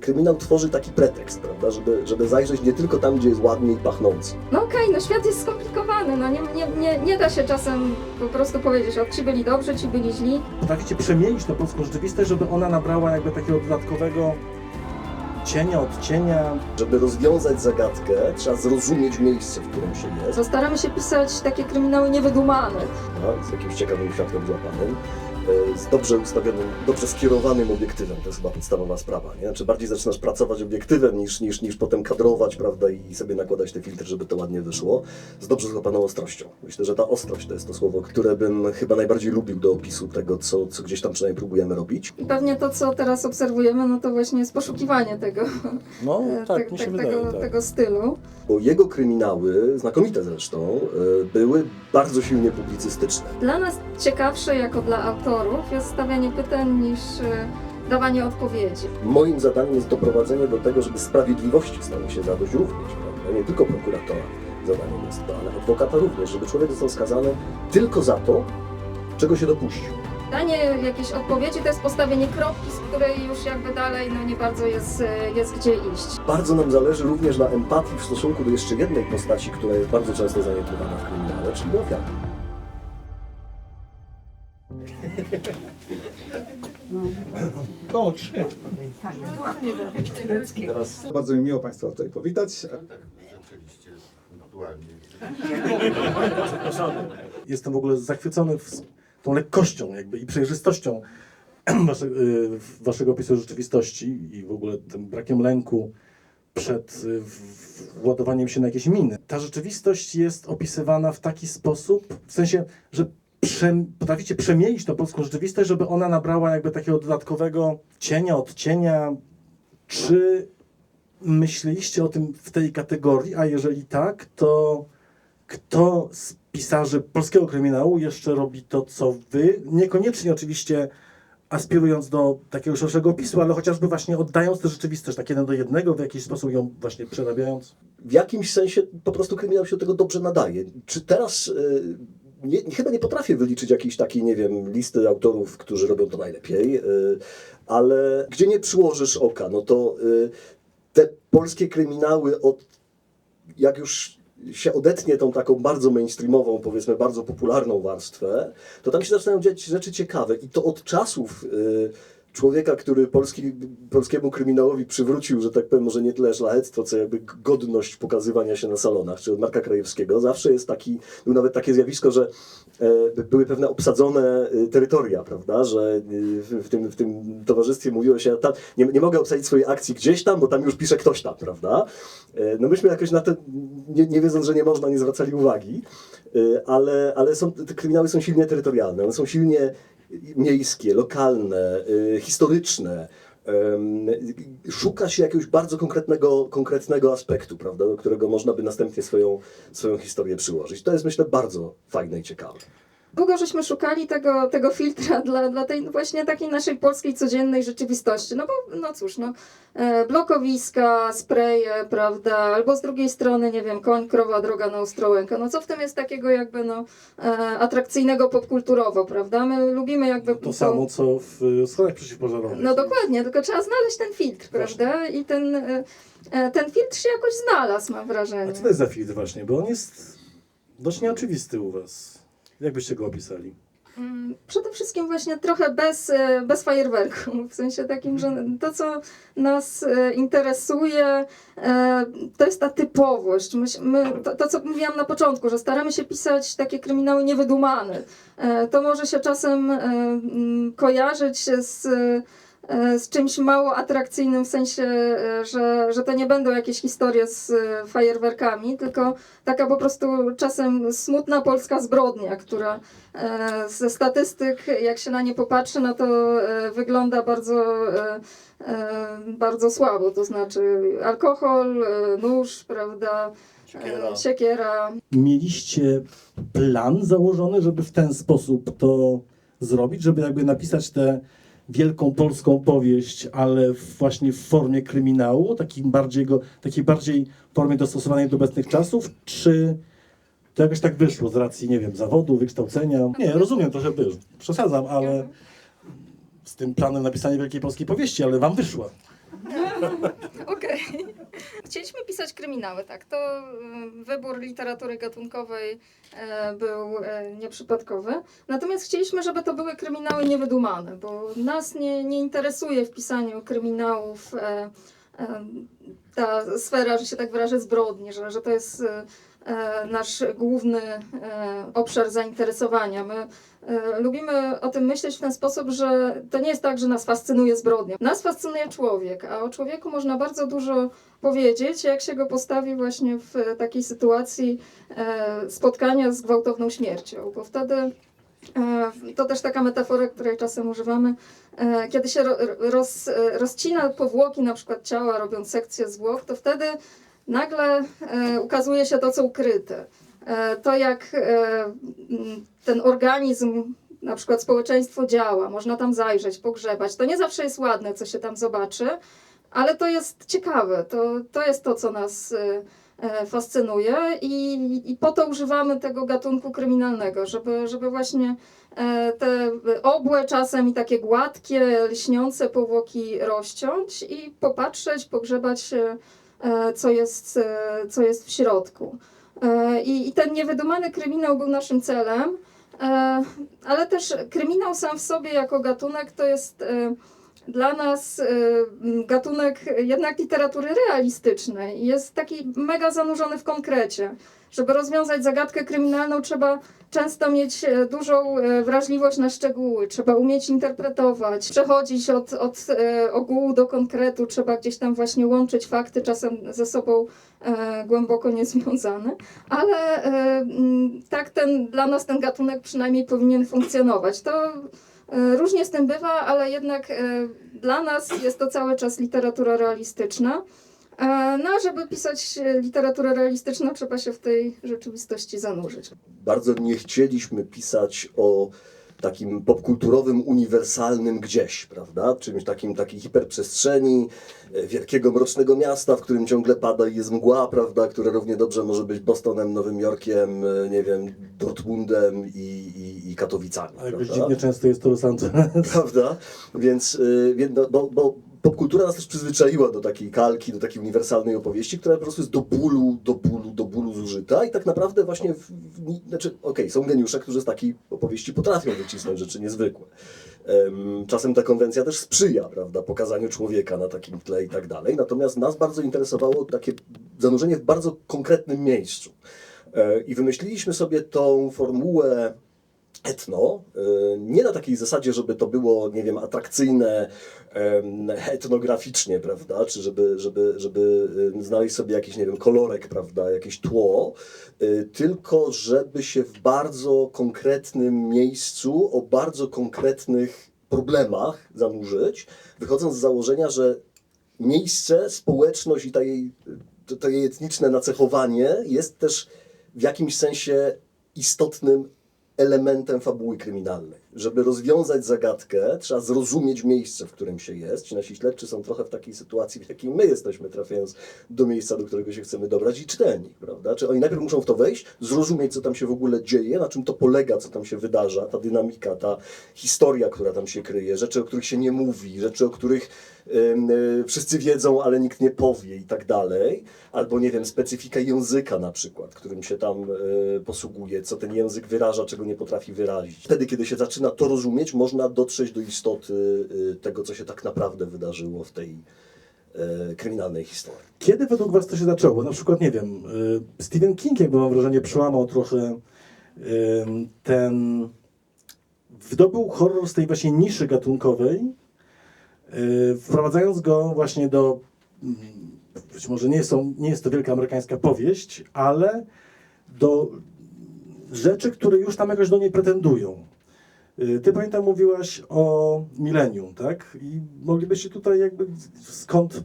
Kryminał tworzy taki pretekst, prawda, żeby, żeby zajrzeć nie tylko tam, gdzie jest ładnie i pachnący. No okej, no świat jest skomplikowany, no nie, nie, nie, nie da się czasem po prostu powiedzieć, o ci byli dobrzy, ci byli źli. Potraficie przemienić tę polską rzeczywistość, żeby ona nabrała jakby takiego dodatkowego cienia, odcienia. Żeby rozwiązać zagadkę, trzeba zrozumieć miejsce, w którym się jest, To staramy się pisać takie kryminały niewydumane. prawda, z jakimś ciekawym światłem złapanym, e, z dobrze ustawionym, dobrze skierowanym obiektywem. To jest chyba podstawowa sprawa. Nie? Znaczy bardziej zaczynasz pracować obiektywem niż, niż, niż potem kadrować, prawda, i sobie nakładać te filtry, żeby to ładnie wyszło. Z dobrze złapaną ostrością. Myślę, że ta ostrość to jest to słowo, które bym chyba najbardziej lubił do opisu tego, co, co gdzieś tam przynajmniej próbujemy robić. I pewnie to, co teraz obserwujemy, no to właśnie jest poszukiwanie tego, No e, tak, te- mi się te- wydaje. tego, tak. tego stylu. Bo jego kryminały, znakomite zresztą, e, były bardzo silnie publicystyczne. Dla nas ciekawsze jako dla autorów jest stawianie pytań niż e, dawanie odpowiedzi. Moim zadaniem jest doprowadzenie do tego, żeby sprawiedliwości stało się zadość również, prawda? Nie tylko prokuratora zadaniem jest to, ale adwokata również, żeby człowiek został skazany tylko za to, czego się dopuścił. Danie jakiejś odpowiedzi to jest postawienie kropki, z której już jakby dalej no nie bardzo jest, e, jest gdzie iść. Bardzo nam zależy również na empatii w stosunku do jeszcze jednej postaci, która jest bardzo często zaniedbywana w kryminale, czyli ofiary. Kołcz. Bardzo mi miło Państwa tutaj powitać. Jestem w ogóle zachwycony tą lekkością jakby i przejrzystością y, waszego opisu rzeczywistości i w ogóle tym brakiem lęku przed y, władowaniem się na jakieś miny. Ta rzeczywistość jest opisywana w taki sposób, w sensie, że prze, potraficie przemienić tą polską rzeczywistość, żeby ona nabrała jakby takiego dodatkowego cienia, odcienia. Czy myśleliście o tym w tej kategorii, a jeżeli tak, to kto z pisarzy polskiego kryminału jeszcze robi to, co wy? Niekoniecznie oczywiście aspirując do takiego szerszego opisu, ale chociażby właśnie oddając tę rzeczywistość tak jeden do jednego, w jakiś sposób ją właśnie przerabiając. w jakimś sensie po prostu kryminał się do tego dobrze nadaje. Czy teraz y, nie, chyba nie potrafię wyliczyć jakiejś takiej, nie wiem, listy autorów, którzy robią to najlepiej, y, ale gdzie nie przyłożysz oka, no to y, te polskie kryminały od jak już się odetnie tą taką bardzo mainstreamową, powiedzmy bardzo popularną warstwę, to tam się zaczynają dziać rzeczy ciekawe i to od czasów y, człowieka, który polski, polskiemu kryminałowi przywrócił, że tak powiem, może nie tyle szlachectwo, co jakby godność pokazywania się na salonach, czy od Marka Krajewskiego, zawsze jest taki, był nawet takie zjawisko, że e, były pewne obsadzone e, terytoria, prawda, że e, w, tym, w tym towarzystwie mówiło się, tam, nie, nie mogę obsadzić swojej akcji gdzieś tam, bo tam już pisze ktoś tam, prawda. No myśmy jakoś na to, nie, nie wiedząc, że nie można, nie zwracali uwagi, ale, ale są, te kryminały są silnie terytorialne, one są silnie miejskie, lokalne, y, historyczne. Szuka się jakiegoś bardzo konkretnego, konkretnego aspektu, prawda, do którego można by następnie swoją, swoją historię przyłożyć. To jest, myślę, bardzo fajne i ciekawe. Długo żeśmy szukali tego, tego filtra dla, dla tej właśnie takiej naszej polskiej codziennej rzeczywistości. No bo, no cóż, no, e, blokowiska, spreje, prawda, albo z drugiej strony, nie wiem, koń, krowa, droga na Ostrołękę. No co w tym jest takiego jakby, no, e, atrakcyjnego popkulturowo, prawda? My lubimy jakby... To samo, co w y, schodach przeciwpożarowych. No dokładnie, tylko trzeba znaleźć ten filtr, prawda? I ten, e, e, ten filtr się jakoś znalazł, mam wrażenie. A co to jest za filtr właśnie? Bo on jest dość nieoczywisty u was. Jak byście go opisali? Mm, Przede wszystkim właśnie trochę bez, e, bez fajerwerku, w sensie takim, że to, co nas e, interesuje, e, to jest ta typowość. My, my, to, to, co mówiłam na początku, że staramy się pisać takie kryminały niewydumane. To może się czasem kojarzyć z, z czymś mało atrakcyjnym, w sensie, e, że, że to nie będą jakieś historie z e, fajerwerkami, tylko taka po prostu czasem smutna polska zbrodnia, która e, ze statystyk, jak się na nie popatrzy, no to e, wygląda bardzo, e, e, bardzo słabo. To znaczy alkohol, e, nóż, prawda, Siekiera. e, siekiera. Mieliście plan założony, żeby w ten sposób to zrobić, żeby jakby napisać tę wielką polską powieść, ale właśnie w formie kryminału, takim bardziej go, takiej bardziej formie dostosowanej do obecnych czasów, czy to jakoś tak wyszło z racji, nie wiem, zawodu, wykształcenia? Nie, rozumiem trochę, wiesz, przesadzam, ale z tym planem napisania wielkiej polskiej powieści, ale wam wyszło. Okej. Chcieliśmy pisać kryminały, tak. To y, wybór literatury gatunkowej e, był e, nieprzypadkowy. Natomiast chcieliśmy, żeby to były kryminały niewydumane, bo nas nie, nie interesuje w pisaniu kryminałów ta sfera, że się tak wyrażę, zbrodni, że, że to jest nasz główny e, obszar zainteresowania. My e, lubimy o tym myśleć w ten sposób, że to nie jest tak, że nas fascynuje zbrodnia. Nas fascynuje człowiek, a o człowieku można bardzo dużo powiedzieć, jak się go postawi właśnie w takiej sytuacji e, spotkania z gwałtowną śmiercią, bo wtedy e, to też taka metafora, której czasem używamy. E, Kiedy się ro, roz, e, rozcina powłoki na przykład ciała, robiąc sekcję zwłok, to wtedy nagle e, ukazuje się to, co ukryte. E, To, jak e, ten organizm, na przykład społeczeństwo działa, można tam zajrzeć, pogrzebać. To nie zawsze jest ładne, co się tam zobaczy, ale to jest ciekawe. To, to jest to, co nas fascynuje i, i po to używamy tego gatunku kryminalnego, żeby, żeby właśnie te obłe czasem i takie gładkie, lśniące powłoki rozciąć i popatrzeć, pogrzebać, co jest, e, co jest w środku. E, I, I ten niewydumany kryminał był naszym celem, e, ale też kryminał sam w sobie jako gatunek to jest e, dla nas m, gatunek jednak literatury realistycznej. Jest taki mega zanurzony w konkrecie. Żeby rozwiązać zagadkę kryminalną, trzeba często mieć e, dużą e, wrażliwość na szczegóły, trzeba umieć interpretować, przechodzić od, od e, ogółu do konkretu, trzeba gdzieś tam właśnie łączyć fakty, czasem ze sobą głęboko niezwiązane, ale tak ten, dla nas ten gatunek przynajmniej powinien funkcjonować. To różnie z tym bywa, ale jednak e, dla nas jest to cały czas literatura realistyczna. E, No, żeby pisać e, literaturę realistyczną, trzeba się w tej rzeczywistości zanurzyć. Bardzo nie chcieliśmy pisać o takim popkulturowym, uniwersalnym gdzieś, prawda? Czymś takim, takiej hiperprzestrzeni, e, wielkiego, mrocznego miasta, w którym ciągle pada i jest mgła, prawda? Które równie dobrze może być Bostonem, Nowym Jorkiem, e, nie wiem, Dortmundem i, i, i Katowicami, A jakoś prawda? dziwnie często jest to Los Angeles. prawda? Więc, więc no, bo, bo popkultura nas też przyzwyczaiła do takiej kalki, do takiej uniwersalnej opowieści, która po prostu jest do bólu, do bólu, do bólu zużyta i tak naprawdę właśnie, w, w, znaczy, okej, są geniusze, którzy z takiej opowieści potrafią wycisnąć rzeczy niezwykłe. Em, Czasem ta konwencja też sprzyja, prawda, pokazaniu człowieka na takim tle i tak dalej, natomiast nas bardzo interesowało takie zanurzenie w bardzo konkretnym miejscu. E, I wymyśliliśmy sobie tą formułę etno, y, nie na takiej zasadzie, żeby to było, nie wiem, atrakcyjne etnograficznie, prawda, czy żeby, żeby, żeby y, znaleźć sobie jakiś, nie wiem, kolorek, prawda, jakieś tło, y, tylko żeby się w bardzo konkretnym miejscu, o bardzo konkretnych problemach zanurzyć, wychodząc z założenia, że miejsce, społeczność i ta jej, to jej etniczne nacechowanie jest też w jakimś sensie istotnym elementem fabuły kryminalnej. Żeby rozwiązać zagadkę, trzeba zrozumieć miejsce, w którym się jest. Ci nasi śledczy są trochę w takiej sytuacji, w jakiej my jesteśmy, trafiając do miejsca, do którego się chcemy dobrać i czytelnik, prawda? Czy oni najpierw muszą w to wejść, zrozumieć, co tam się w ogóle dzieje, na czym to polega, co tam się wydarza, ta dynamika, ta historia, która tam się kryje, rzeczy, o których się nie mówi, rzeczy, o których ym, y, wszyscy wiedzą, ale nikt nie powie i tak dalej. Albo, nie wiem, specyfika języka na przykład, którym się tam y, posługuje, co ten język wyraża, czego nie potrafi wyrazić. Wtedy, kiedy się zaczyna to rozumieć, można dotrzeć do istoty y, tego, co się tak naprawdę wydarzyło w tej y, kryminalnej historii. Kiedy według Was to się zaczęło? Na przykład, nie wiem, y, Stephen King, jakby mam wrażenie, przełamał trochę ten... Wydobył horror z tej właśnie niszy gatunkowej, y, wprowadzając go właśnie do... mm, Być może nie, są, nie jest to wielka amerykańska powieść, ale do rzeczy, które już tam jakoś do niej pretendują. Y, Ty pamiętam mówiłaś o milenium, tak? I moglibyście tutaj jakby skąd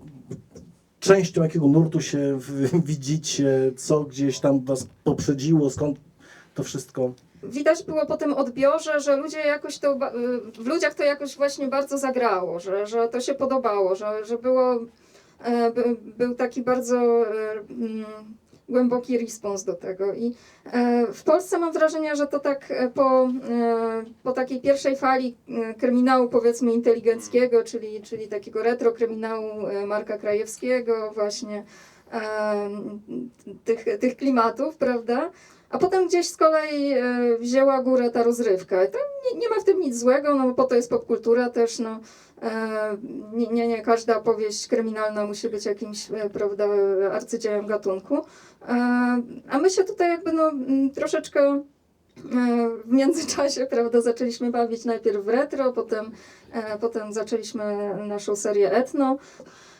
częścią jakiego nurtu się widzicie, co gdzieś tam was poprzedziło, skąd to wszystko? Widać było po tym odbiorze, że ludzie jakoś to, y, w ludziach to jakoś właśnie bardzo zagrało, że, że to się podobało, że, że było, e, by, był taki bardzo e, mm, głęboki respons do tego. I e, w Polsce mam wrażenie, że to tak e, po, e, po takiej pierwszej fali kryminału powiedzmy inteligenckiego, czyli, czyli takiego retro kryminału Marka Krajewskiego, właśnie tych, tych klimatów, prawda? A potem gdzieś z kolei e, wzięła górę ta rozrywka. I to nie, nie ma w tym nic złego, no bo po to jest popkultura też, no. E, nie, nie, nie każda opowieść kryminalna musi być jakimś, e, prawda, arcydziełem gatunku. A my się tutaj jakby no troszeczkę w międzyczasie, prawda, zaczęliśmy bawić najpierw w retro, potem, potem zaczęliśmy naszą serię etno.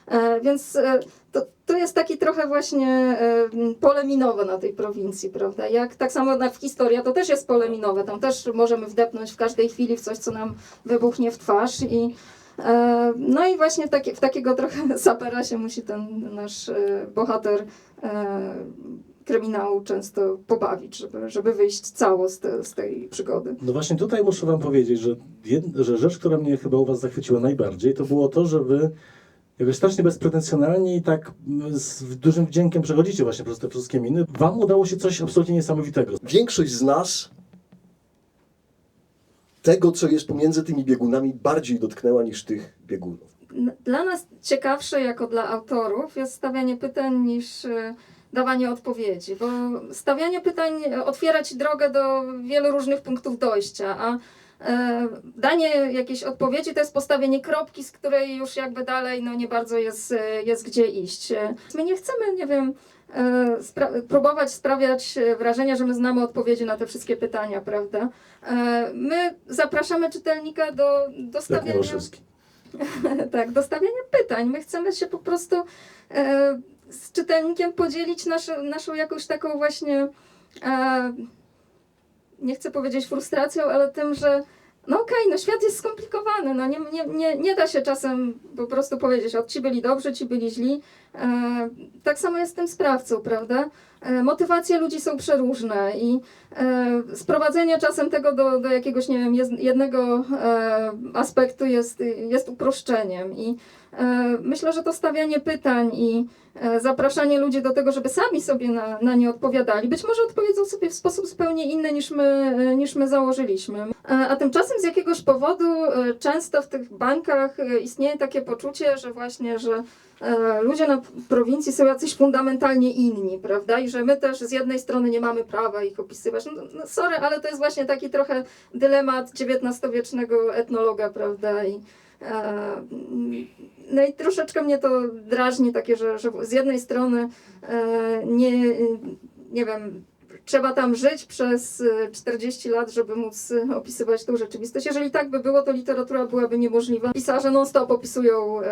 E, Więc e, to, to jest taki trochę właśnie e, pole minowe na tej prowincji, prawda? Jak tak samo w historia to też jest pole minowe. Tam też możemy wdepnąć w każdej chwili w coś, co nam wybuchnie w twarz i no i właśnie w, w takiego trochę sapera się musi ten nasz bohater kryminału często pobawić, żeby, żeby wyjść cało z, te, z tej przygody. No właśnie tutaj muszę wam powiedzieć, że, jed, że rzecz, która mnie chyba u was zachwyciła najbardziej, to było to, że wy jakoś strasznie bezpretensjonalnie i tak mm, z dużym wdziękiem przechodzicie właśnie przez te wszystkie miny. Wam udało się coś absolutnie niesamowitego. Większość z nas tego, co jest pomiędzy tymi biegunami, bardziej dotknęła niż tych biegunów. Dla nas ciekawsze jako dla autorów jest stawianie pytań niż e, dawanie odpowiedzi, bo stawianie pytań e, otwiera ci drogę do wielu różnych punktów dojścia, a danie jakiejś odpowiedzi to jest postawienie kropki, z której już jakby dalej no nie bardzo jest, e, jest gdzie iść. E, My nie chcemy, nie wiem, e, spra- próbować sprawiać e, wrażenia, że my znamy odpowiedzi na te wszystkie pytania, prawda? E, My zapraszamy czytelnika do, do stawiania... Tak, do stawiania pytań. My chcemy się po prostu e, z czytelnikiem podzielić naszą, naszą jakąś taką właśnie, e, nie chcę powiedzieć frustracją, ale tym, że no okej, no świat jest skomplikowany, no nie, nie, nie, nie da się czasem po prostu powiedzieć, o ci byli dobrzy, ci byli źli. E, tak samo jest z tym sprawcą, prawda? E, motywacje ludzi są przeróżne i e, sprowadzenie czasem tego do, do jakiegoś, nie wiem, jednego e, aspektu jest, jest uproszczeniem i e, myślę, że to stawianie pytań i zapraszanie ludzi do tego, żeby sami sobie na, na nie odpowiadali, być może odpowiedzą sobie w sposób zupełnie inny niż my, e, niż my założyliśmy. E, A tymczasem z jakiegoś powodu e, często w tych bańkach e, istnieje takie poczucie, że właśnie, że e, ludzie na prowincji są jacyś fundamentalnie inni, prawda? I że my też z jednej strony nie mamy prawa ich opisywać. No, no sorry, ale to jest właśnie taki trochę dylemat XIX-wiecznego etnologa, prawda? I, e, no i troszeczkę mnie to drażni, takie, że, że z jednej strony e, nie, nie wiem, trzeba tam żyć przez e, 40 lat, żeby móc e, opisywać tą rzeczywistość. Jeżeli tak by było, to literatura byłaby niemożliwa. Pisarze non-stop opisują e,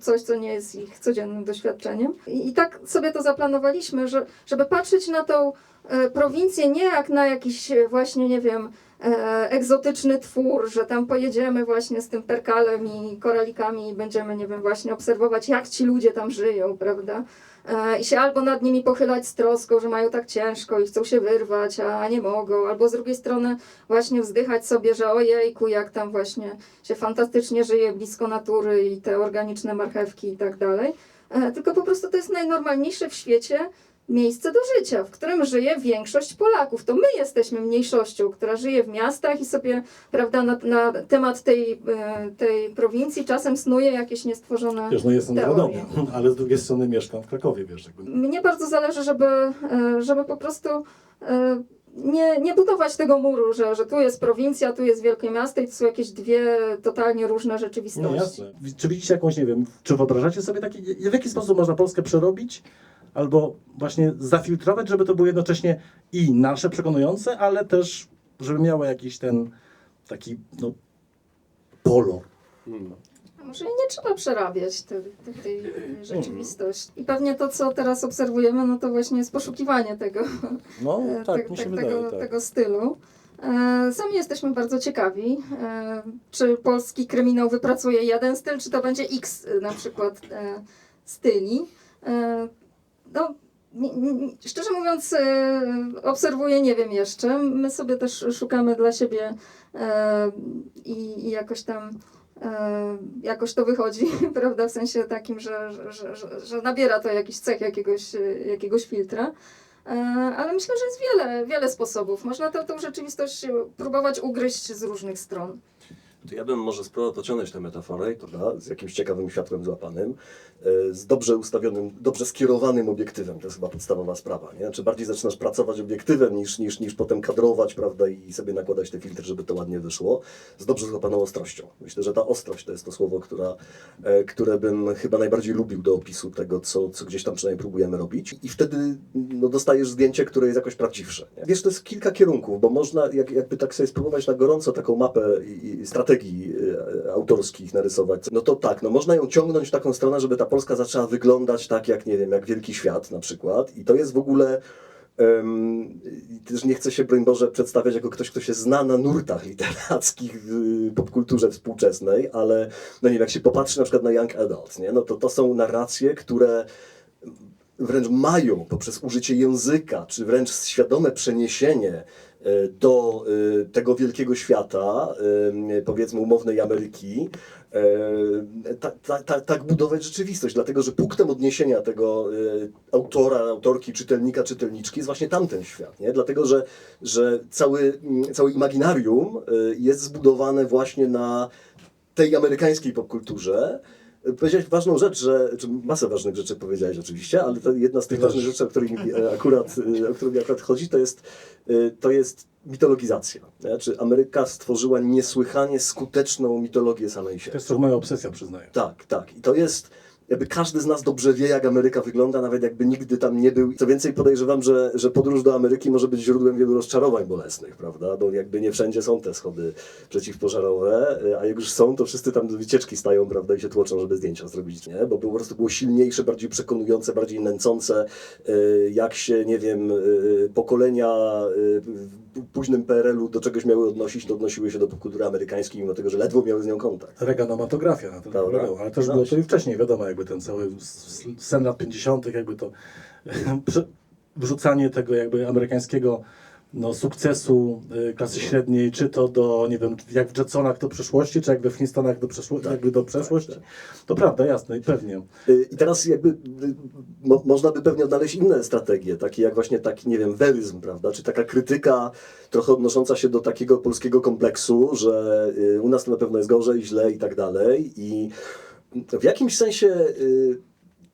coś, co nie jest ich codziennym doświadczeniem. I, i tak sobie to zaplanowaliśmy, że, żeby patrzeć na tą prowincję nie jak na jakiś właśnie, nie wiem, egzotyczny twór, że tam pojedziemy właśnie z tym perkalem i koralikami i będziemy, nie wiem, właśnie obserwować, jak ci ludzie tam żyją, prawda? E, I się albo nad nimi pochylać z troską, że mają tak ciężko i chcą się wyrwać, a nie mogą, albo z drugiej strony właśnie wzdychać sobie, że ojejku, jak tam właśnie się fantastycznie żyje blisko natury i te organiczne marchewki i tak dalej. E, Tylko po prostu to jest najnormalniejsze w świecie miejsce do życia, w którym żyje większość Polaków. To my jesteśmy mniejszością, która żyje w miastach i sobie, prawda, na, na temat tej, e, tej prowincji czasem snuje jakieś niestworzone Wiesz, no jestem w teorie. Radomiu, ale z drugiej strony mieszkam w Krakowie, wiesz. Jakby. Mnie bardzo zależy, żeby, e, żeby po prostu e, nie, nie budować tego muru, że, że tu jest prowincja, tu jest wielkie miasto i to są jakieś dwie totalnie różne rzeczywistości. No jasne. Czy widzicie jakąś, nie wiem, czy wyobrażacie sobie taki, w jaki sposób można Polskę przerobić? Albo właśnie zafiltrować, żeby to było jednocześnie i nasze przekonujące, ale też, żeby miało jakiś ten taki, no, polo. Może i nie trzeba przerabiać te, te, tej e, rzeczywistości. I pewnie to, co teraz obserwujemy, no to właśnie jest poszukiwanie tego, No, e, tak, te- te- wydaje, tego, tak. tego stylu. E, Sami jesteśmy bardzo ciekawi, e, czy polski kryminał wypracuje jeden styl, czy to będzie X na przykład e, styli. E, No, nie- nie- szczerze mówiąc, e, obserwuję, nie wiem jeszcze. My sobie też szukamy dla siebie e, i, i jakoś tam e, jakoś to wychodzi, prawda, w sensie takim, że, że, że, że, nabiera to jakiś cech jakiegoś, jakiegoś filtra. Ale myślę, że jest wiele, wiele sposobów. Można tę, tę rzeczywistość próbować ugryźć z różnych stron. To ja bym może spróbował pociągnąć tę metaforę, prawda, z jakimś ciekawym światłem złapanym, z dobrze ustawionym, dobrze skierowanym obiektywem. To jest chyba podstawowa sprawa, nie? Czy bardziej zaczynasz pracować obiektywem niż, niż, niż potem kadrować, prawda, i sobie nakładać te filtry, żeby to ładnie wyszło, z dobrze złapaną ostrością. Myślę, że ta ostrość to jest to słowo, która, e, które bym chyba najbardziej lubił do opisu tego, co, co gdzieś tam przynajmniej próbujemy robić. I wtedy no, dostajesz zdjęcie, które jest jakoś prawdziwsze. Nie? Wiesz, to jest kilka kierunków, bo można jak, jakby tak sobie spróbować na gorąco taką mapę i, i strategii e, autorskich narysować, no to tak, no można ją ciągnąć w taką stronę, żeby ta Polska zaczęła wyglądać tak jak, nie wiem, jak Wielki Świat na przykład. I to jest w ogóle i też nie chcę się, broń Boże, przedstawiać jako ktoś, kto się zna na nurtach literackich w y, popkulturze współczesnej, ale no nie wiem, jak się popatrzy na przykład na Young Adult, nie? No to to są narracje, które wręcz mają poprzez użycie języka, czy wręcz świadome przeniesienie do e, tego wielkiego świata, e, powiedzmy umownej Ameryki, e, ta, ta, ta, tak budować rzeczywistość, dlatego że punktem odniesienia tego e, autora, autorki, czytelnika, czytelniczki jest właśnie tamten świat, nie? dlatego że, że cały, całe imaginarium e, jest zbudowane właśnie na tej amerykańskiej popkulturze. Powiedziałeś ważną rzecz, że, czy masę ważnych rzeczy powiedziałeś oczywiście, ale to jedna z tych ważnych rzeczy, o której mi e, akurat, e, o którą mi akurat chodzi, to jest, e, to jest mitologizacja. Nie? Czy Ameryka stworzyła niesłychanie skuteczną mitologię samej To siebie. jest trochę moja obsesja, przyznaję. Tak, tak. I to jest, jakby każdy z nas dobrze wie, jak Ameryka wygląda, nawet jakby nigdy tam nie był. Co więcej, podejrzewam, że, że podróż do Ameryki może być źródłem wielu rozczarowań bolesnych, prawda? Bo jakby nie wszędzie są te schody przeciwpożarowe, a jak już są, to wszyscy tam do wycieczki stają, prawda, i się tłoczą, żeby zdjęcia zrobić, nie? Bo po prostu było silniejsze, bardziej przekonujące, bardziej nęcące, y, jak się, nie wiem, y, pokolenia y, w późnym PRL-u do czegoś miały odnosić, to odnosiły się do popkultury amerykańskiej, mimo tego, że ledwo miały z nią kontakt. Reganomatografia na polegała, ale też było to i wcześniej, wiadomo, jakby ten cały sen lat 50., jakby to wrzucanie tego jakby amerykańskiego no, sukcesu y, klasy średniej, czy to do, nie wiem, jak w Jetsonach do przyszłości, czy jak we Flintstonach do, przeszło- Tak, jakby do przeszłości. To prawda, jasne i pewnie. Y, I teraz jakby y, mo, można by pewnie odnaleźć inne strategie, takie jak właśnie taki, nie wiem, weryzm, prawda, czy taka krytyka trochę odnosząca się do takiego polskiego kompleksu, że y, u nas to na pewno jest gorzej, źle i tak dalej. I w jakimś sensie y,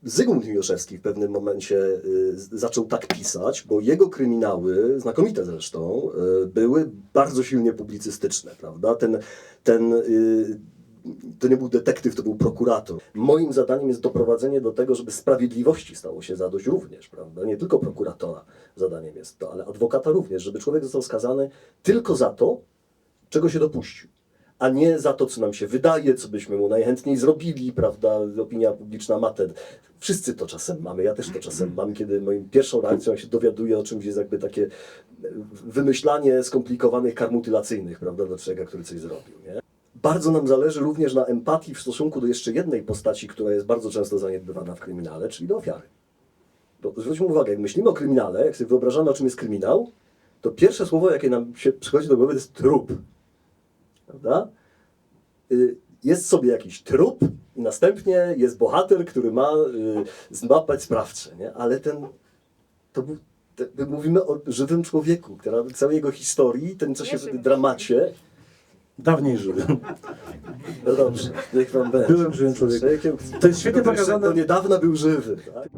Zygmunt Miłoszewski w pewnym momencie y, zaczął tak pisać, bo jego kryminały, znakomite zresztą, y, były bardzo silnie publicystyczne, prawda? Ten, ten y, to nie był detektyw, to był prokurator. Moim zadaniem jest doprowadzenie do tego, żeby sprawiedliwości stało się zadość również, prawda? Nie tylko prokuratora zadaniem jest to, ale adwokata również, żeby człowiek został skazany tylko za to, czego się dopuścił, a nie za to, co nam się wydaje, co byśmy mu najchętniej zrobili, prawda? Opinia publiczna ma ten. Wszyscy to czasem mamy, ja też to czasem mam, kiedy moją pierwszą reakcją się dowiaduję o czymś jest jakby takie e, wymyślanie skomplikowanych kar mutylacyjnych, prawda, dla człowieka, który coś zrobił, nie? Bardzo nam zależy również na empatii w stosunku do jeszcze jednej postaci, która jest bardzo często zaniedbywana w kryminale, czyli do ofiary. Bo zwróćmy uwagę, jak myślimy o kryminale, jak sobie wyobrażamy, o czym jest kryminał, to pierwsze słowo, jakie nam się przychodzi do głowy, to jest trup. Prawda? Y, Jest sobie jakiś trup i następnie jest bohater, który ma y, złapać sprawcę, nie? Ale ten, to był, te, my mówimy o żywym człowieku, która całej jego historii, ten co się w dramacie, Dawniej żyły. no dobrze, niech wam będzie. Byłem żywym człowiekiem. Człowiekiem, To jest świetnie pokazane. Do niedawna był żywy. Tak?